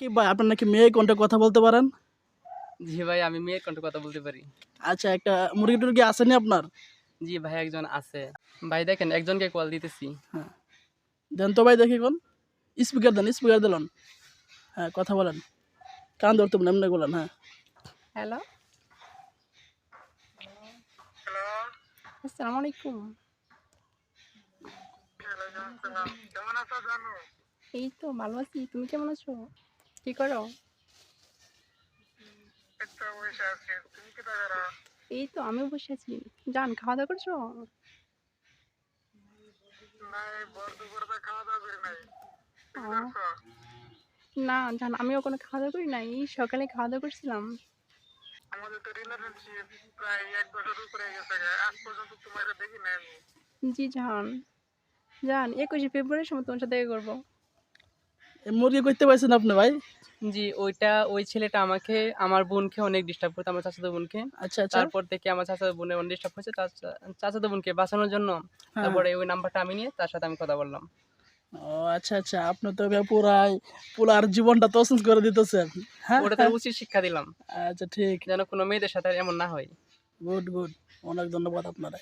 কি ভাই আপনার নাকি মেয়ে কোনটা কথা বলতে পারেন? জি ভাই আমি মেয়ের কণ্ঠে কথা বলতে পারি। আচ্ছা একটা মুরগি টুরগি আছে আসেনি আপনার? জি ভাই একজন আছে। ভাই দেখেন একজনকে কল দিতেছি। হ্যাঁ। দেন তো ভাই দেখি কোন। স্পিকার দেন স্পিকার দিলেন। হ্যাঁ কথা বলেন। কান ধরতে বলেন এমনি বলেন হ্যাঁ। হ্যালো। আসসালামু আলাইকুম। এই তো ভালো আছি। তুমি কেমন আছো? কি করো? এই তো আমিও বসে আছি। জান খাওয়া দাওয়া করছ? না জান আমিও কোনো খাওয়া দাওয়া করি নাই। এই সকালে খাওয়া দাওয়া করছিলাম। জি জান। জান একুশে ফেব্রুয়ারির সময় তোমার সাথে করব। মুরগি করতে পারছেন আপনি ভাই? জি ওইটা ওই ছেলেটা আমাকে আমার বোনকে অনেক ডিস্টার্ব করতো আমার চাচাতো বোনকে। আচ্ছা আচ্ছা। তারপর থেকে আমার চাচাতো বোনের অনেক ডিস্টার্ব হয়েছে তার চা- চাচাতো বোনকে বাঁচানোর জন্য হ্যাঁ। তারপরে ওই নাম্বারটা আমি নিয়ে তার সাথে আমি কথা বললাম। ও আচ্ছা আচ্ছা। আপনি তো পুরাই পুরার জীবনটা তসন্স করে দিতেছেন হ্যাঁ? ওটা তো উচিত শিক্ষা দিলাম। আচ্ছা ঠিক। যেন কোনো মেয়েদের সাথে এমন না হয়। Good good. অনেক ধন্যবাদ আপনারা।